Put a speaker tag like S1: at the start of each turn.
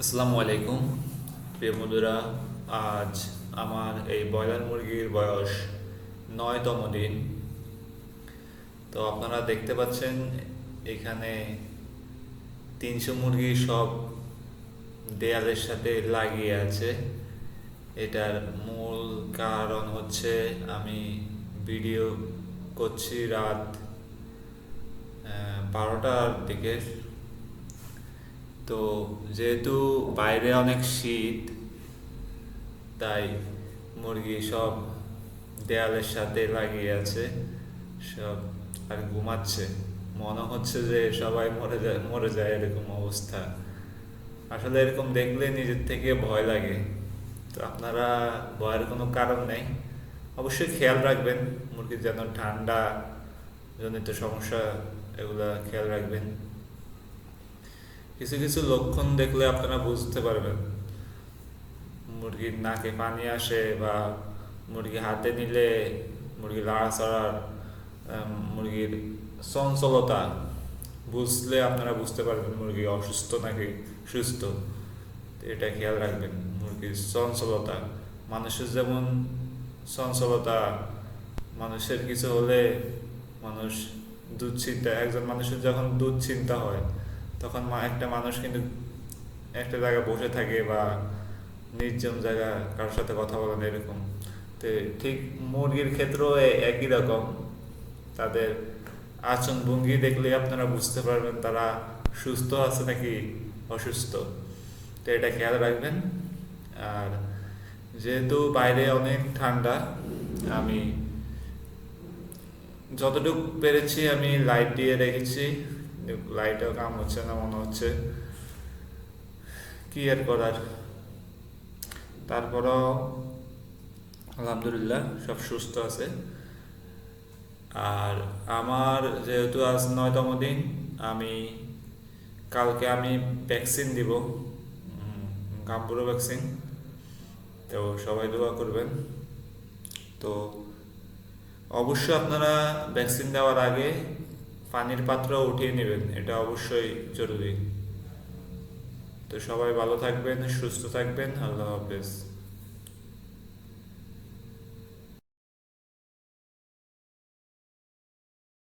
S1: আসসালামু আলাইকুম। প্রিয় বন্ধুরা, আজ আমার এই ব্রয়লার মুরগির বয়স নয়তম দিন। তো আপনারা দেখতে পাচ্ছেন, এখানে তিনশো মুরগি সব দেয়ালের সাথে লাগিয়ে আছে। এটার মূল কারণ হচ্ছে, আমি ভিডিও করছি রাত বারোটার দিকে। তো যেহেতু বাইরে অনেক শীত, তাই মুরগি সব দেয়ালের সাথে লাগিয়ে আছে, সব আর ঘুমাচ্ছে। মনে হচ্ছে যে সবাই মরে যায় মরে যায় এরকম অবস্থা। আসলে এরকম দেখলে নিজের থেকে ভয় লাগে। তো আপনারা ভয়ের কোনো কারণ নেই। অবশ্যই খেয়াল রাখবেন, মুরগির যেন ঠান্ডা জনিত সমস্যা, এগুলা খেয়াল রাখবেন। কিছু কিছু লক্ষণ দেখলে আপনারা বুঝতে পারবেন। মুরগির নাকে পানি আসে বা মুরগি হাতে নিলে মুরগি লাড়াছাড়ার আম, মুরগির চঞ্চলতা বুঝলে আপনারা বুঝতে পারবেন মুরগি অসুস্থ নাকি সুস্থ। এটা খেয়াল রাখবেন মুরগির চঞ্চলতা। মানুষের যেমন চঞ্চলতা মানুষের কিছু হলে মানুষ দুশ্চিন্তা একজন মানুষের যখন দুশ্চিন্তা হয় তখন একটা মানুষ কিন্তু একটা জায়গায় বসে থাকে বা নির্জন জায়গা কারোর সাথে কথা বলে না এরকম। তো ঠিক মুরগির ক্ষেত্রেও একই রকম। তাদের আচরণ ভঙ্গি দেখলে আপনারা বুঝতে পারবেন তারা সুস্থ আছে নাকি অসুস্থ। তো এটা খেয়াল রাখবেন। আর যেহেতু বাইরে অনেক ঠান্ডা, আমি যতটুকু পেরেছি আমি লাইট দিয়ে রেখেছি। লাইটেও কাম হচ্ছে না, মনে হচ্ছে কি আর করার। তারপরও আলহামদুলিল্লাহ সব সুস্থ আছে। আর আমার যেহেতু আজ নয়তম দিন, আমি কালকে আমি ভ্যাকসিন দিব গাম্বুরো ভ্যাকসিন তো সবাই দোয়া করবেন। তো অবশ্যই আপনারা ভ্যাকসিন দেওয়ার আগে পানির পাত্র উঠিয়ে নেবেন, এটা অবশ্যই জরুরি। তো সবাই ভালো থাকবেন, সুস্থ থাকবেন, আল্লাহ হাফেজ।